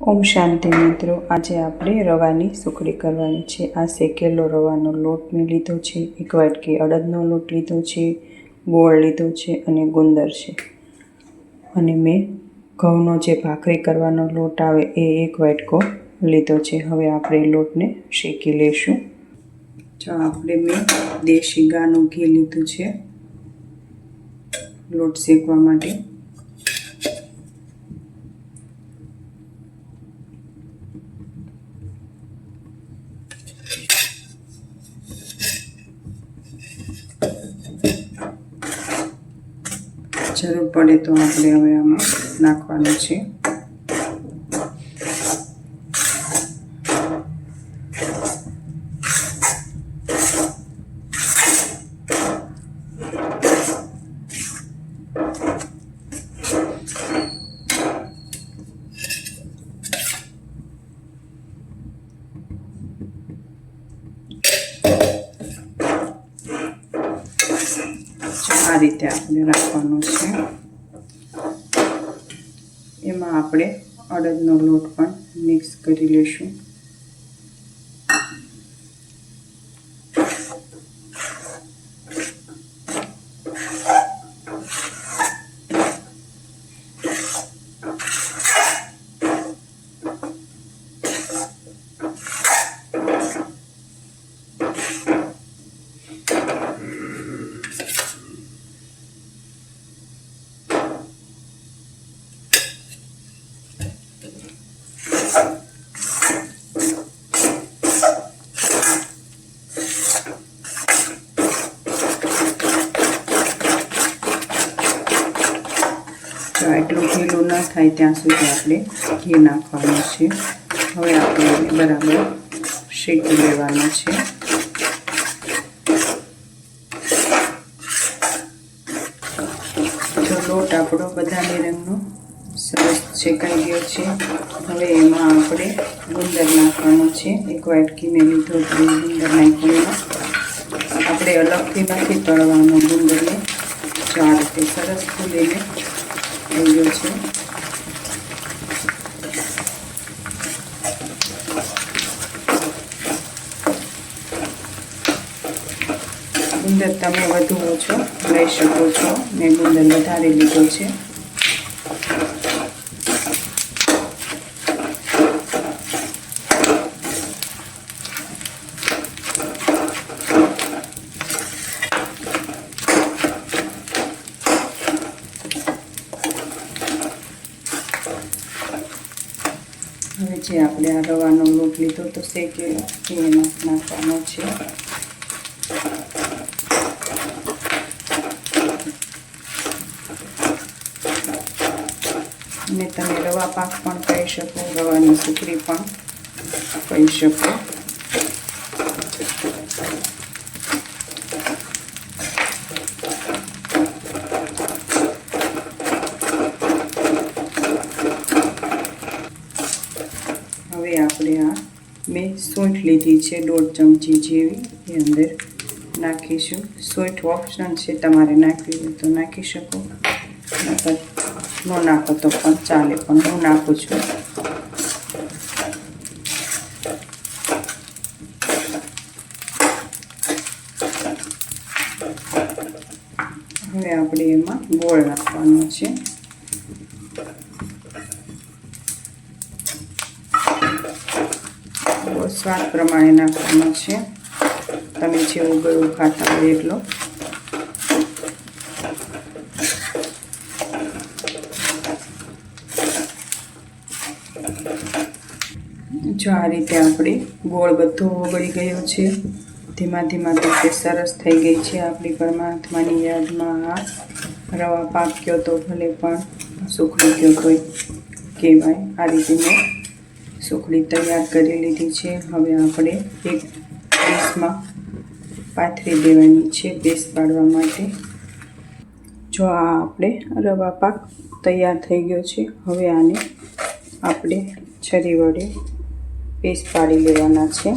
ઓમ શાંતિ મિત્રો, આજે આપણે રવાની સુખડી કરવાની છે. આ શેકેલો રવાનો લોટ મેં લીધો છે, એક વાટકી અડદનો લોટ લીધો છે, ગોળ લીધો છે અને ગુંદર છે. અને મેં ઘઉંનો જે ભાખરી કરવાનો લોટ આવે એ એક વાટકો લીધો છે. હવે આપણે લોટને શેકી લેશું. જો આપણે મેં દેશી ગાનું ઘી લીધું છે લોટ શેકવા માટે. જરૂર પડે તો આપણે હવે આમાં નાખવાનું છે. રીતે આપણે રાખવાનું છે. એમાં આપણે અડદનો લોટ પણ મિક્સ કરી લઈશું તો એટલું ઢીલો ન થાય ત્યાં સુધી આપણે ઘી નાખવાનું છે. હવે આપણે બરાબર શેકી લેવાનું છે. જો લોટ આપણો બદામી રંગનો સરસ શેકાઈ ગયો છે. હવે એમાં આપણે ગુંદર નાખવાનો છે. એક વાટકી મેં લીધો ગુંદર નાખ્યો આપણે અલગથી નથી તળવાનું ગુંદરને. ચાર રીતે સરસ ફૂલીને થઈ ગયો છે ગુંદર તમે વધુ ઓછો લઈ શકો છો. મેં ગુંદર વધારે લીધો છે. હવે જે આપણે આ રવાનો લોટ લીધો તો શેકેલો એ એમાં નાખવાનો છે. અને તમે રવા પાક પણ કહી શકો રવાની સુખડી પણ કહી શકો. હવે આપણે આ મેં સૂંઠ લીધી છે દોઢ ચમચી જેવી એ અંદર નાખીશું. સૂંઠ ઓપ્શન છે તમારે નાખવી હોય તો નાખી શકો. નકર ન નાખો તો પણ ચાલે, પણ હું નાખું છું. હવે આપણે એમાં ગોળ નાખવાનો છે. સ્વાદ પ્રમાણે નાખવાનો છે. તમે જેવું ગળું ખાતા હોય એટલો. જો આ રીતે આપણે ગોળ બધો ઓગળી ગયો છે. ધીમા ધીમા રીતે સરસ થઈ ગઈ છે આપણી પરમાત્માની યાદમાં આ રવા પાક્યો તો ભલે પણ સુખડી ગયો તોય. કહેવાય આ રીતે મેં સુખડી તૈયાર કરી લીધી છે. હવે આપણે એક પીસમાં પાથરી દેવાની છે પીસ પાડવા માટે. જો આ આપણે રવા પાક તૈયાર થઈ ગયો છે, હવે આને આપણે છરી વડે પીસ પાડી લેવાના છે.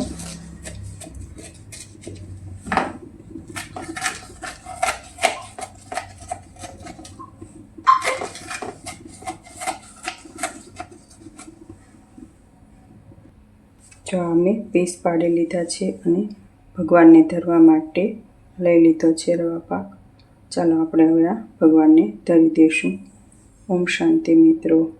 જો અમે પીસ પાડી લીધા છે અને ભગવાનને ધરવા માટે લઈ લીધો છે રવા પાક. ચાલો આપણે હવે આ ભગવાનને ધરી દઈશું ઓમ શાંતિ મિત્રો.